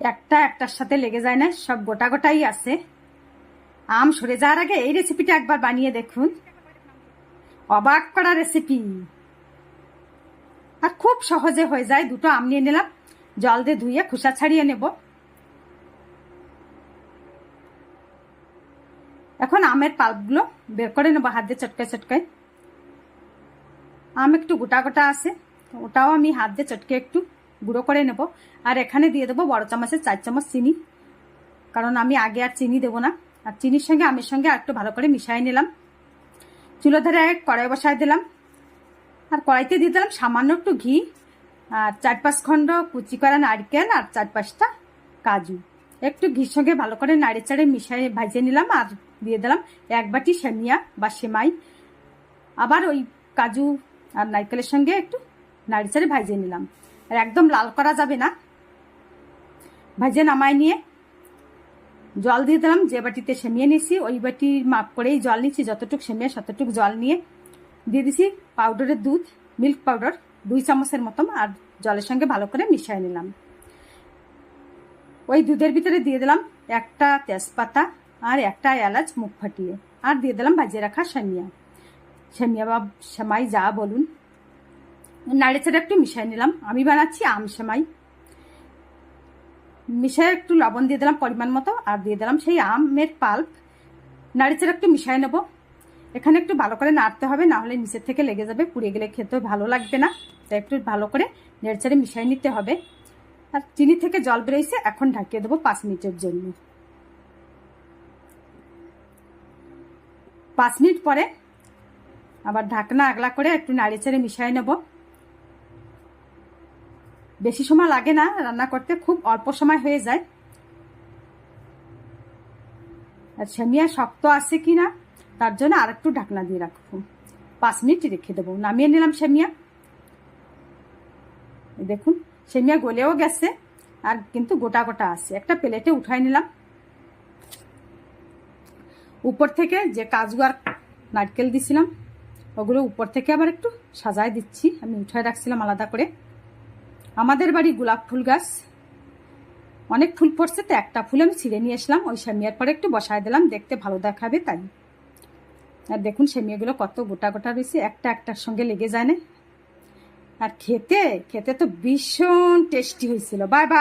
একটা একটার সাথে লেগে যায় না, সব গোটা গোটাই আছে। আম সরে যাওয়ার আগে এই রেসিপিটা একবার বানিয়ে দেখুন। অবাক করা রেসিপি আর খুব সহজে হয়ে যায়, দুটো আম নিয়ে নিলাম। জল দিয়ে ধুয়ে খোসা ছাড়িয়ে নেব। এখন আমের পাল্পগুলো বের করে নেব, হাত দিয়ে চটকায় চটকায়। আম একটু গোটা গোটা আছে ওটাও আমি হাত দিয়ে চটকে একটু গুঁড়ো করে নেব। আর এখানে দিয়ে দেবো বড় চামচের চার চামচ চিনি। কারণ আমি আগে আর চিনি দেবো না। আর চিনির সঙ্গে আমের সঙ্গে আর একটু ভালো করে মিশাই নিলাম। চুলো ধরে কড়াই বসাই দিলাম। আর কড়াইতে দিয়ে দিলাম সামান্য একটু ঘি। আর চার পাঁচ খণ্ড কুচি করা নারকেল আর চার পাঁচটা কাজু। একটু ঘির সঙ্গে ভালো করে নাড়ে চাড়ে মিশিয়ে ভাজিয়ে নিলাম আর দিয়ে দিলাম এক বাটি সেমিয়া বা সেমাই। আবার ওই কাজু আর নারকেলের সঙ্গে একটু নাড়ি চাড়ে ভাজিয়ে নিলাম। আর একদম লাল করা যাবে না। ভাজে নামাই নিয়ে জল দিয়ে দিলাম, যে বাটিতে সেমিয়ে নিয়েছি, ওই বাটির মাপ করেই জল নিচ্ছি, যতটুকু সেমিয়ে ততটুকু জল নিয়ে দিয়ে দিছি পাউডারের দুধ মিল্ক পাউডার দুই চামচের মতন, আর জলের সঙ্গে ভালো করে মিশিয়ে নিলাম। ওই দুধের ভিতরে দিয়ে দিলাম একটা তেজপাতা আর একটা এলাচ মুখ ফাটিয়ে, আর দিয়ে দিলাম ভাজিয়ে রাখা সেমিয়া। সেমিয়া বা সেমাই যা বলুন। নাড়ে চাড়ে একটু মিশিয়ে নিলাম। আমি বানাচ্ছি আম সেমাই। মিশিয়ে একটু লবণ দিয়ে দিলাম পরিমাণ মতো, আর দিয়ে দিলাম সেই আমের পাল্প। নাড়ে চাড়ে একটু মিশিয়ে নেব। এখানে একটু ভালো করে নাড়তে হবে, না হলে নিচের থেকে লেগে যাবে, পুড়ে গেলে খেতে ভালো লাগবে না। তাই একটু ভালো করে নেড়ে চেড়ে মিশিয়ে নিতে হবে। আর চিনি থেকে জল বেরোইছে, এখন ঢাকিয়ে দেবো পাঁচ মিনিটের জন্য। পাঁচ মিনিট পরে আবার ঢাকনা আগলা করে একটু নাড়ি চেড়ে মিশিয়ে নেব। বেশি সময় লাগে না রান্না করতে, খুব অল্প সময় হয়ে যায়। আর সেমিয়া শক্ত আছে কি না তার জন্য আর একটু ঢাকনা দিয়ে রাখব। পাঁচ মিনিট রেখে দেবো। নামিয়ে নিলাম সেমিয়া। দেখুন, সেমিয়া গলেও গেছে, আর কিন্তু গোটা গোটা আছে। একটা প্লেটে উঠাই নিলাম। উপর থেকে যে কাজু আর নারকেল দিছিলাম, ওগুলো উপর থেকে আবার একটু সাজায় দিচ্ছি। আমি উঠায় রাখছিলাম আলাদা করে। আমাদের বাড়ি গোলাপ ফুল গাছ। অনেক ফুল পড়ছে, তো একটা ফুল আমি ছিঁড়ে নিয়ে আসলাম। ওই সেমিয়ার পরে একটু বসায় দিলাম, দেখতে ভালো দেখাবে তাই। আর দেখুন সেমিয়াগুলো কত গোটা গোটা রয়েছে, একটা একটার সঙ্গে লেগে যায় না। আর খেতে খেতে তো ভীষণ টেস্টি হয়েছিল। Bye bye.